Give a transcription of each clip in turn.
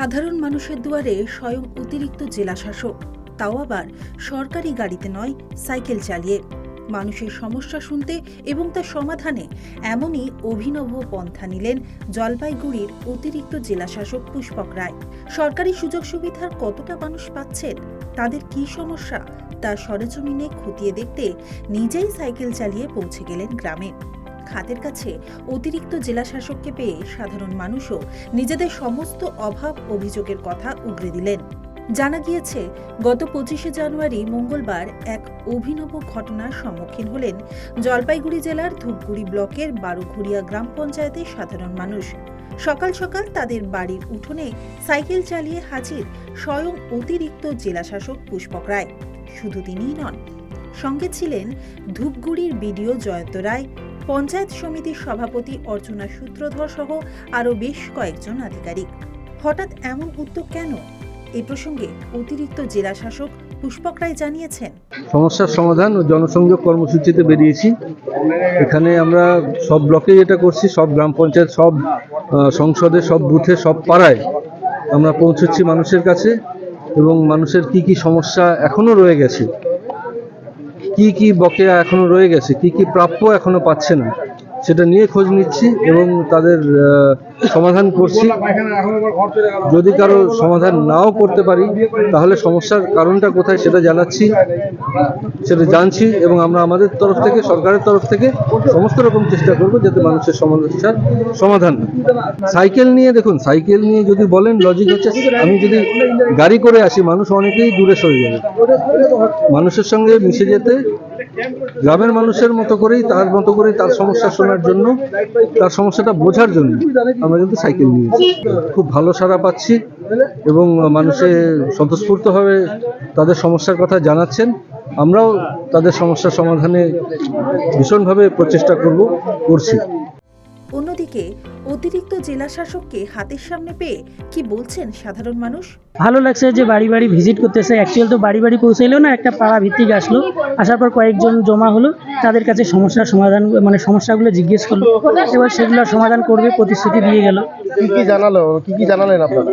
সাধারণ মানুষের দুয়ারে স্বয়ং অতিরিক্ত জেলাশাসক। তাও আবার সরকারি গাড়িতে নয়, সাইকেল চালিয়ে। মানুষের সমস্যা শুনতে এবং তার সমাধানে এমনই অভিনব পন্থা নিলেন জলপাইগুড়ির অতিরিক্ত জেলাশাসক পুষ্পক রায়। সরকারি সুযোগ সুবিধার কতটা মানুষ পাচ্ছেন, তাদের কী সমস্যা, তা সরেজমিনে খতিয়ে দেখতে নিজেই সাইকেল চালিয়ে পৌঁছে গেলেন গ্রামে। খাতের কাছে অতিরিক্ত জেলাশাসককে পেয়ে সাধারণ মানুষও নিজেদের সমস্ত অভাব অভিযোগের কথা উগরে দিলেন। জানা গিয়েছে, গত পঁচিশে জানুয়ারি মঙ্গলবার এক অভিনব ঘটনার সম্মুখীন হলেন জলপাইগুড়ি জেলার ধূপগুড়ি ব্লকের বারোঘুরিয়া গ্রাম পঞ্চায়েতের সাধারণ মানুষ। সকাল সকাল তাদের বাড়ির উঠোনে সাইকেল চালিয়ে হাজির স্বয়ং অতিরিক্ত জেলাশাসক পুষ্পক রায়। শুধু তিনিই নন, সঙ্গে ছিলেন ধূপগুড়ির বিডিও জয়ন্ত রায় পঞ্চায়েত সমিতির সভাপতি অর্চনা সূত্রধর সহ আরও বেশ কয়েকজন আধিকারিক। হঠাৎ এমন উদ্যোগ কেন? এ প্রসঙ্গে অতিরিক্ত জেলা শাসক পুষ্পক রায় জানিয়েছেন। সমস্যার সমাধান ও জনসংযোগ কর্মসূচিতে বেরিয়েছি। এখানে আমরা সব ব্লকে এটা করছি, সব গ্রাম পঞ্চায়েত, সব সংসদে, সব বুথে, সব পাড়ায় আমরা পৌঁছচ্ছি মানুষের কাছে এবং মানুষের কি কি সমস্যা এখনও রয়ে গেছে। কি কি বকেয়া এখনও রয়ে গেছে? কি কি প্রাপ্য এখনও পাচ্ছে না? সেটা নিয়ে খোঁজ নিচ্ছি এবং তাদের সমাধান করছি যদি কারও সমাধান নাও করতে পারি, তাহলে সমস্যার কারণটা কোথায় সেটা জানাচ্ছি, সেটা জানছি এবং আমরা আমাদের তরফ থেকে, সরকারের তরফ থেকে সমস্ত রকম চেষ্টা করব যাতে মানুষের সমস্যার সমাধান। সাইকেল নিয়ে দেখুন, সাইকেল নিয়ে যদি বলেন লজিক হচ্ছে আমি যদি গাড়ি করে আসি, মানুষ অনেকেই দূরে সরে যাবে মানুষের সঙ্গে মিশে যেতে গ্রামের মানুষের মতো করেই, তার মতো করেই তার সমস্যা শোনার জন্য, তার সমস্যাটা বোঝার জন্য আমরা কিন্তু সাইকেল নিয়েছি। খুব ভালো সাড়া পাচ্ছি এবং মানুষে স্বতঃস্ফূর্তভাবে তাদের সমস্যার কথা জানাচ্ছেন। আমরাও তাদের সমস্যা সমাধানে ভীষণভাবে প্রচেষ্টা করব, করছি। অন্যদিকে অতিরিক্ত জেলা শাসককে হাতের সামনে পেয়ে কি বলছেন সাধারণ মানুষ? ভালো লাগছে যে বাড়ি বাড়ি ভিজিট করতেছে। অ্যাকচুয়াল তো বাড়ি বাড়ি পৌঁছাইলো না একটা পাড়া ভিত্তিক আসলো। আসার পর কয়েকজন জমা হলো তাদের কাছে সমস্যার সমাধান মানে সমস্যাগুলো জিজ্ঞেস করল। এবার সেগুলোর সমাধান করবে প্রতিশ্রুতি দিয়ে গেল। কি কি জানালো? কি কি জানালেন আপনারা?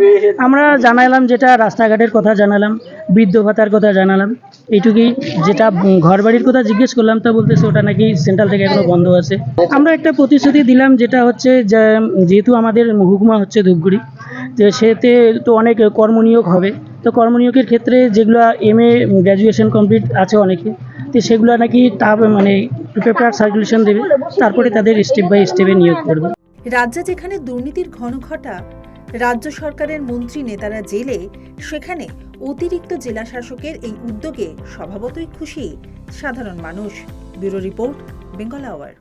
আমরা জানালাম যেটা রাস্তাঘাটের কথা জানালাম বৃদ্ধ ভাতার কথা জানালাম। এইটুকুই যেটা ঘর বাড়ির কথা জিজ্ঞেস করলাম, তা বলতেছে ওটা নাকি সেন্ট্রাল থেকে এখনও বন্ধ আছে। আমরা একটা প্রতিশ্রুতি দিলাম, যেটা হচ্ছে যেহেতু আমাদের হুকুমা হচ্ছে ধূপগুড়ি যে সেতে তো অনেক কর্মনিয়োগ হবে। তো কর্মনিয়োগের ক্ষেত্রে যেগুলো এম এ গ্র্যাজুয়েশন কমপ্লিট আছে অনেকে, তো সেগুলো নাকি তা মানে পেপার সার্কুলেশন দেবে, তারপরে তাদের স্টেপ বাই স্টেপে নিয়োগ করবে। রাজ্যে যেখানে দুর্নীতির ঘন ঘটা রাজ্য সরকারের মন্ত্রী নেতারা জেলে, সেখানে অতিরিক্ত জেলা শাসকের এই উদ্যোগে স্বভাবতই খুশি সাধারণ মানুষ। Bureau report Bengal hour.